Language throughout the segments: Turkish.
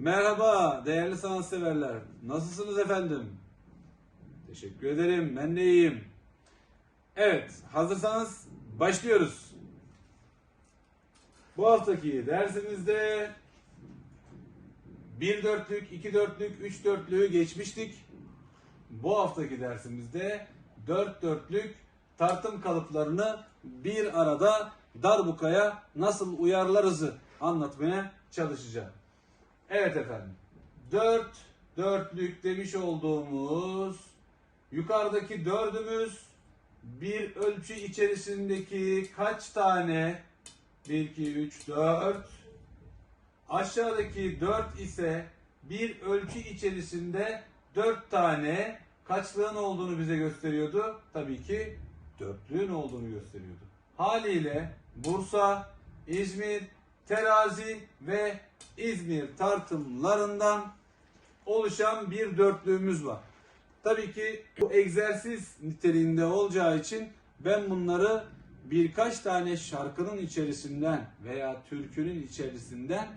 Merhaba değerli sanatseverler. Nasılsınız efendim? Teşekkür ederim. Ben de iyiyim. Evet, hazırsanız başlıyoruz. Bu haftaki dersimizde bir dörtlük, iki dörtlük, üç dörtlüğü geçmiştik. Bu haftaki dersimizde dört dörtlük tartım kalıplarını bir arada darbukaya nasıl uyarlarızı anlatmaya çalışacağım. Evet efendim. Dört dörtlük demiş olduğumuz yukarıdaki dördümüz bir ölçü içerisindeki kaç tane 1, 2, 3, 4 Aşağıdaki 4 ise bir ölçü içerisinde 4 tane kaçlığın olduğunu bize gösteriyordu. Tabii ki dörtlüğün olduğunu gösteriyordu. Haliyle Bursa, İzmir, Terazi ve İzmir tartımlarından oluşan bir dörtlüğümüz var. Tabii ki bu egzersiz niteliğinde olacağı için ben bunları birkaç tane şarkının içerisinden veya türkünün içerisinden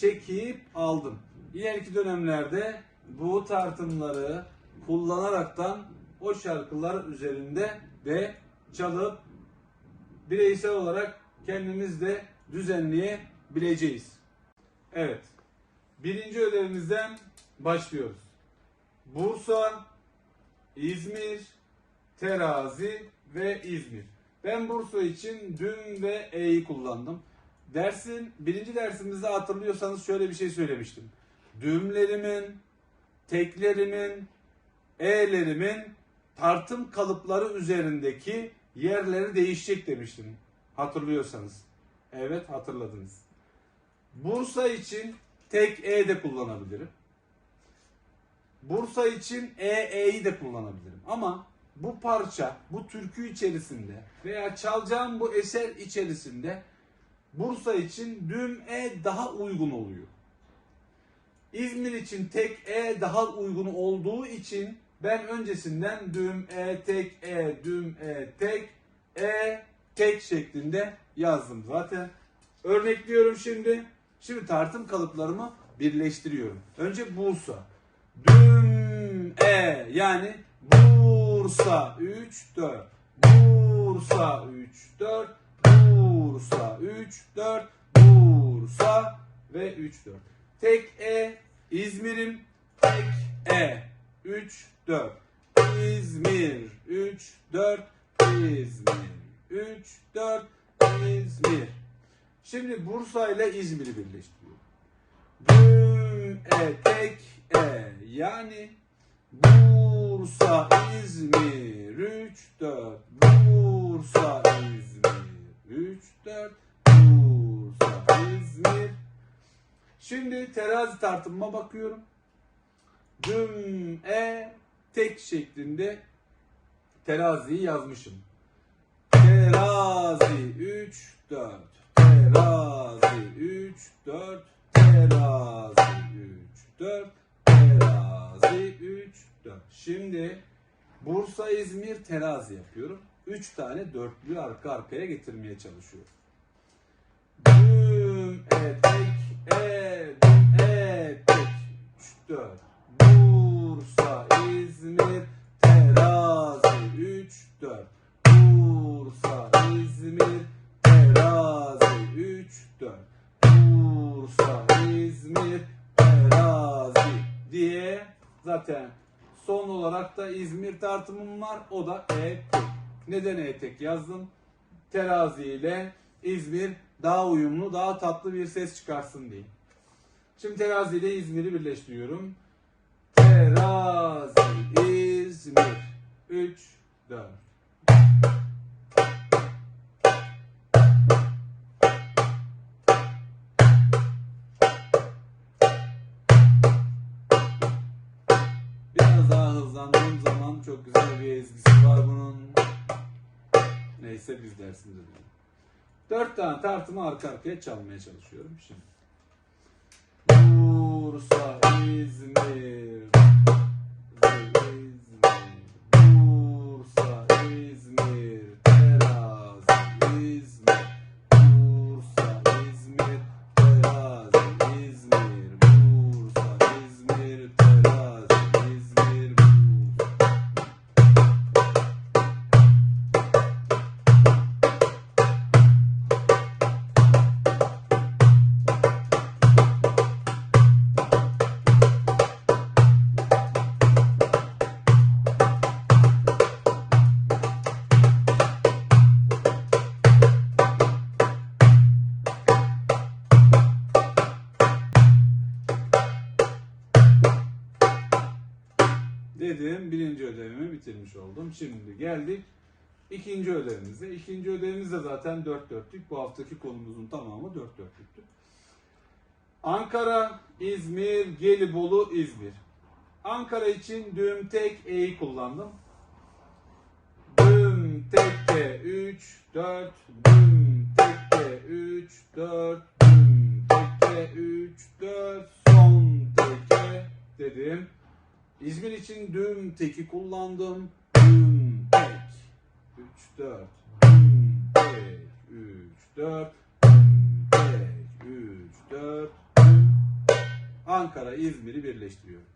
çekip aldım. İleriki dönemlerde bu tartımları kullanaraktan o şarkılar üzerinde de çalıp bireysel olarak kendimiz de düzenleyebileceğiz. Evet. Birinci ödevimizden başlıyoruz. Bursa, İzmir, Terazi ve İzmir. Ben Bursa için dün ve e'yi kullandım. Dersin birinci dersimizde hatırlıyorsanız şöyle bir şey söylemiştim. Düğümlerimin, teklerimin, e'lerimin tartım kalıpları üzerindeki yerleri değişecek demiştim. Hatırlıyorsanız. Evet hatırladınız. Bursa için tek e de kullanabilirim. Bursa için e de kullanabilirim. Ama bu parça, bu türkü içerisinde veya çalacağım bu eser içerisinde Bursa için düm e daha uygun oluyor. İzmir için tek e daha uygun olduğu için ben öncesinden düm e tek e düm e tek e tek şeklinde yazdım zaten. Örnekliyorum şimdi. Şimdi tartım kalıplarımı birleştiriyorum. Önce Bursa. Düm e yani Bursa 3 4. Bursa 3 4. Bursa 3 4. Bursa ve 3 4. Tek e İzmir'im tek e 3 4. İzmir 3 4. İzmir 3 4. İzmir. Şimdi Bursa ile İzmir'i birleştiriyorum. Düm e tek e yani Bursa İzmir 3 4 Bursa İzmir 3 4 Bursa İzmir Şimdi terazi tartımıma bakıyorum. Düm e tek şeklinde teraziyi yazmışım. Terazi 3 4 Terazi 3 4 Terazi 3 4 Terazi 3 4 Şimdi Bursa İzmir terazi yapıyorum. 3 tane dörtlü arka arkaya getirmeye çalışıyorum. Düm e tek e düm e tek 3 4 Bursa İzmir terazi. 3 4 3 4 Bursa İzmir terazi diye zaten son olarak da İzmir tartımım var. O da E tek. Neden E tek yazdım? Terazi ile İzmir daha uyumlu, daha tatlı bir ses çıkarsın diye. Şimdi terazi ile İzmir'i birleştiriyorum. Terazi, İzmir. 3, 4. çok güzel bir ezgisi var bunun. Neyse biz dersimize dönelim. Dört tane tartımı arka arkaya çalmaya çalışıyorum şimdi. Bursa, İzmir, dedim. Birinci ödevimi bitirmiş oldum. Şimdi geldik ikinci ödevimize. İkinci ödevimiz de zaten dört dörtlük. Bu haftaki konumuzun tamamı dört dörtlüktü. Ankara, İzmir, Gelibolu, İzmir. Ankara için düğüm tek E'yi kullandım. Düğüm tekke 3, 4, düğüm tekke 3, 4, düğüm tekke 3, 4, son tekke dedim. İzmir için düğüm teki kullandım. Düğüm tek 3, 4, düğüm tek 3, 4, düğüm tek 3, 4, düğüm. Ankara, İzmir'i birleştiriyorum.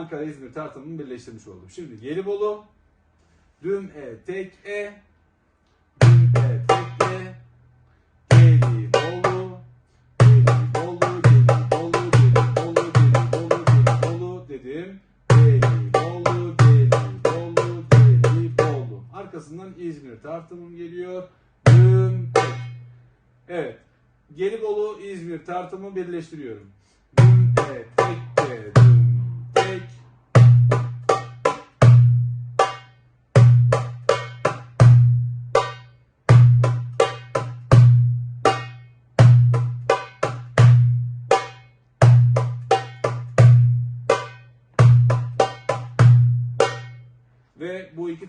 Ankara İzmir tartımını birleştirmiş oldum. Şimdi Gelibolu düm e tek e düm e tek e Gelibolu Gelibolu Gelibolu Gelibolu Gelibolu Gelibolu dedim. Gelibolu Gelibolu Gelibolu. Arkasından İzmir tartımım geliyor. Düm tek. Evet. Gelibolu İzmir tartımı birleştiriyorum. Düm e tek e düm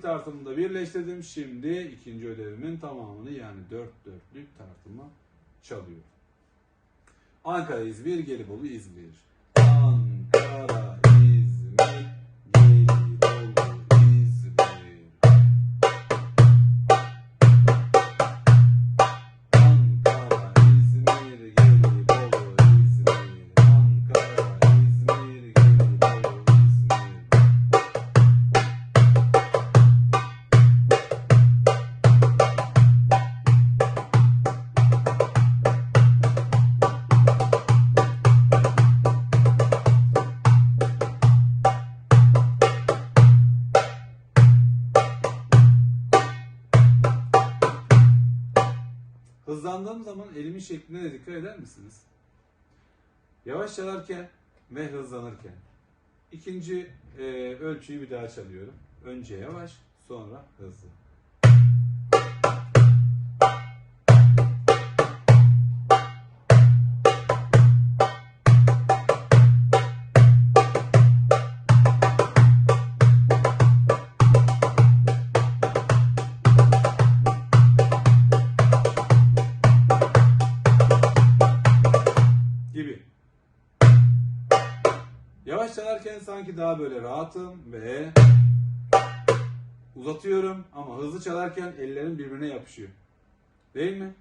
Ve bu iki tartımı da birleştirdim. Şimdi ikinci ödevimin tamamını yani dört dörtlük tartıma çalıyor. Ankara, İzmir, Gelibolu, İzmir. Ankara, Hızlandığım zaman elimin şekline de dikkat eder misiniz? Yavaş çalarken ve hızlanırken. İkinci e, ölçüyü bir daha çalıyorum. Önce yavaş, sonra hızlı. Daha böyle rahatım ve uzatıyorum ama hızlı çalarken ellerim birbirine yapışıyor. Değil mi?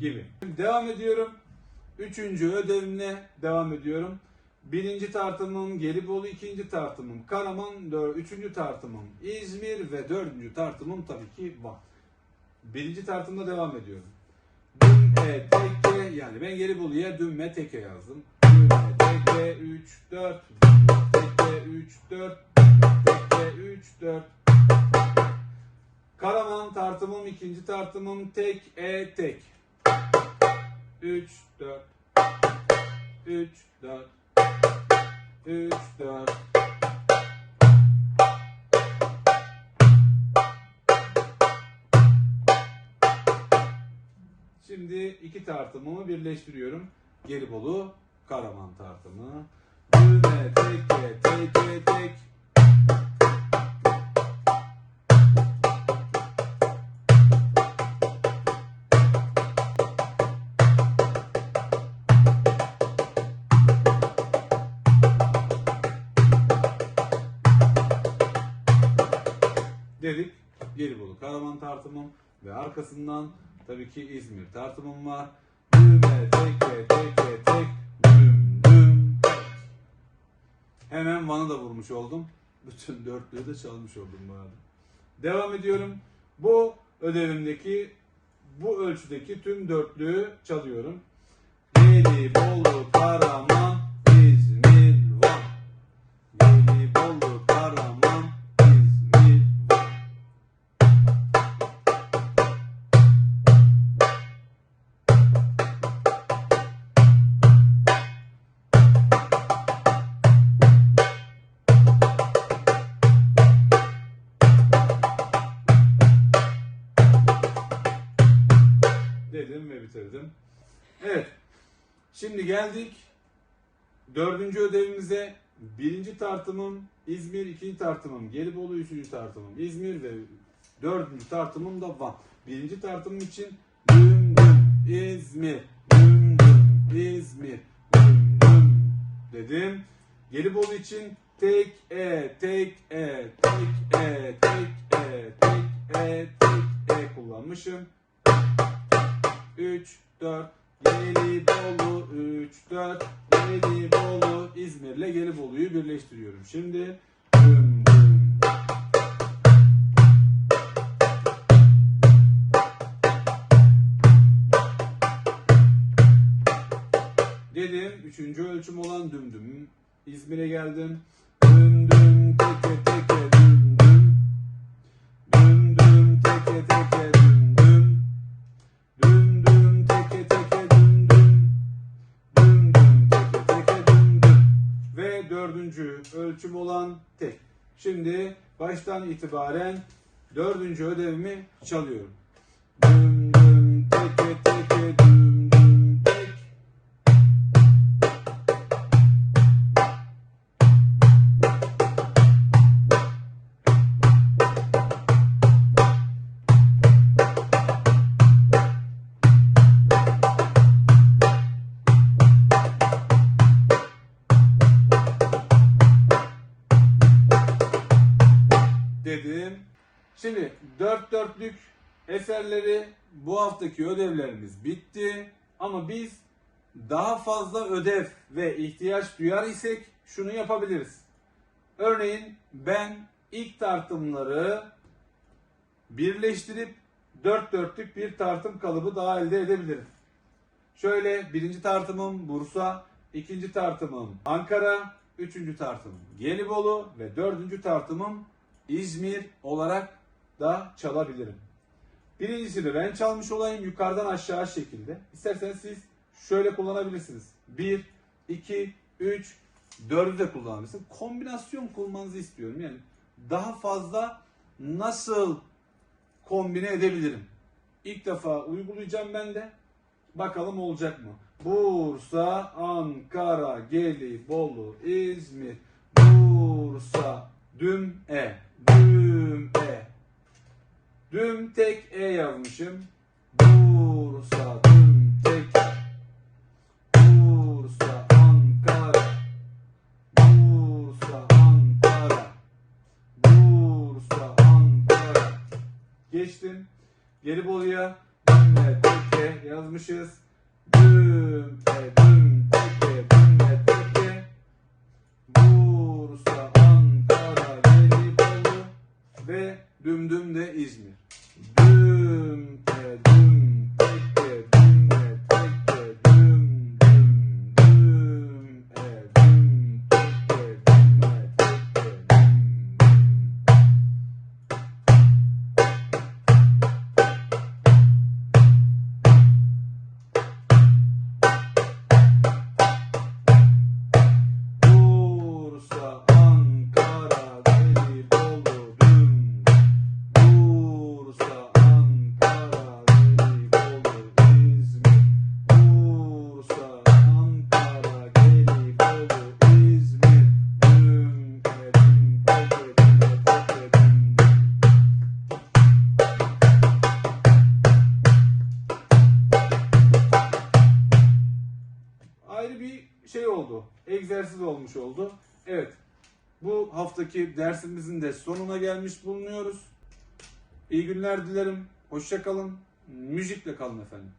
Gibi. Devam ediyorum. Üçüncü ödevimle devam ediyorum. Birinci tartımım Gelibolu, ikinci tartımım Karaman, dör, üçüncü tartımım İzmir ve dördüncü tartımım tabii ki Van. Birinci tartımda devam ediyorum. Düm e teke yani ben Gelibolu'ya dümme teke yazdım. Dümme teke 3 4 teke 3 4 teke 3 4 Karaman tartımım ikinci tartımım tek e tek. 3 4 3 4 3 4 Şimdi iki tartımımı birleştiriyorum. Gelibolu, Karaman tartımı. Düğme, teke, teke, tek. dedik. Gelibolu Karaman tartımım ve arkasından tabii ki İzmir tartımım var. Düğme teke teke tek düm düm tek. Hemen Van'ı da vurmuş oldum. Bütün dörtlüğü de çalmış oldum bu arada. Devam ediyorum. Bu ödevimdeki bu ölçüdeki tüm dörtlüğü çalıyorum. Gelibolu, Karaman, İzmir, bitirdim. Evet. Şimdi geldik dördüncü ödevimize. Birinci tartımım İzmir, ikinci tartımım Gelibolu, üçüncü tartımım İzmir ve dördüncü tartımım da Van. Birinci tartımım için düm düm İzmir, düm düm İzmir, düm düm dedim. Gelibolu için tek e, tek e, tek e, tek e, tek e, tek e kullanmışım. 3, 4, Gelibolu, 3, 4, Gelibolu, İzmir'le Gelibolu'yu birleştiriyorum. Şimdi düm düm. Dedim, üçüncü ölçüm olan düm düm. İzmir'e geldim. Düm düm, teke teke düm. Ölçüm olan tek. Şimdi baştan itibaren dördüncü ödevimi çalıyorum. Düm düm Şimdi dört dörtlük eserleri bu haftaki ödevlerimiz bitti. Ama biz daha fazla ödev ve ihtiyaç duyar isek şunu yapabiliriz. Örneğin ben ilk tartımları birleştirip dört dörtlük bir tartım kalıbı daha elde edebilirim. Şöyle birinci tartımım Bursa, ikinci tartımım Ankara, üçüncü tartımım Gelibolu ve dördüncü tartımım İzmir olarak da çalabilirim. Birincisini ben çalmış olayım yukarıdan aşağı şekilde. İsterseniz siz şöyle kullanabilirsiniz. 1, 2, 3, 4'ü de kullanabilirsiniz. Kombinasyon kullanmanızı istiyorum. Yani daha fazla nasıl kombine edebilirim? İlk defa uygulayacağım ben de. Bakalım olacak mı? Bursa, Ankara, Gelibolu, İzmir, Bursa, Düm E, Düm E. Düm tek E yazmışım. Bursa, Düm tek E. Bursa, Ankara. Bursa, Ankara. Bursa, Ankara. Geçtim. Gelibolu'ya Düm E, tek E yazmışız. Düm E, Düm tek E, Düm E, tek E. Bursa, Ankara, Gelibolu ve Dümdüm de İzmir. Düm te düm Egzersiz olmuş oldu. Evet. Bu haftaki dersimizin de sonuna gelmiş bulunuyoruz. İyi günler dilerim. Hoşça kalın. Müzikle kalın efendim.